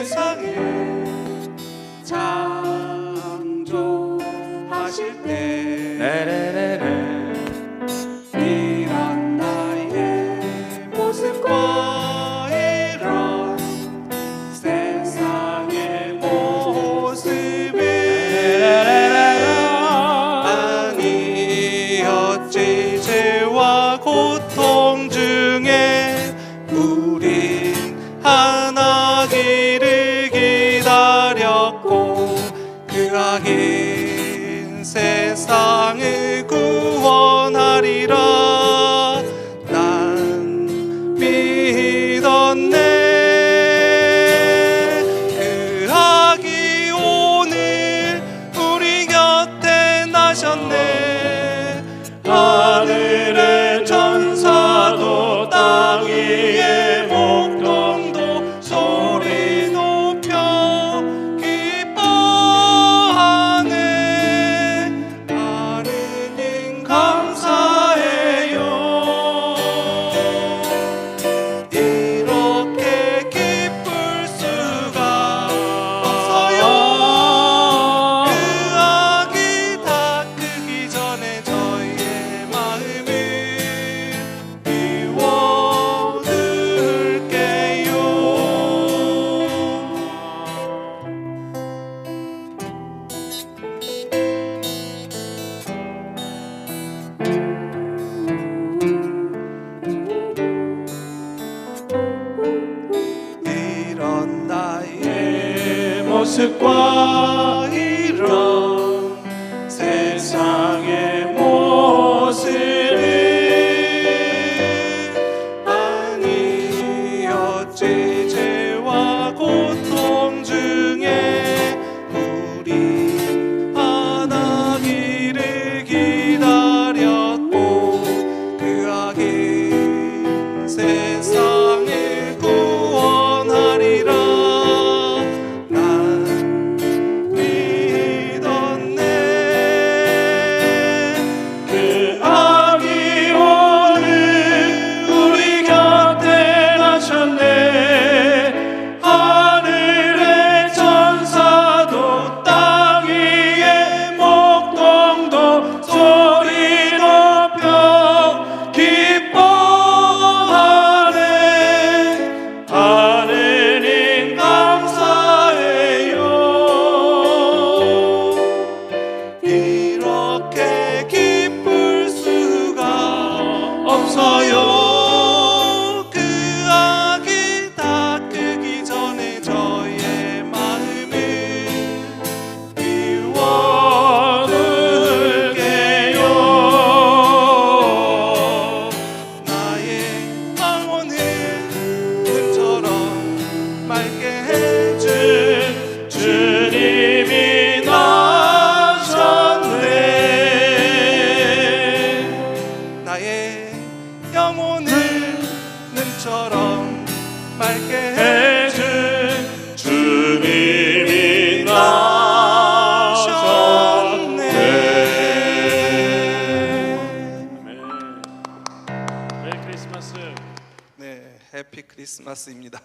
세상에 창조하실 때. 네, 네, 네, 악인 세상을 구원하리라. 난 믿었네. 그 악이 오늘 우리 곁에 나셨네. se croire 크리스마스입니다.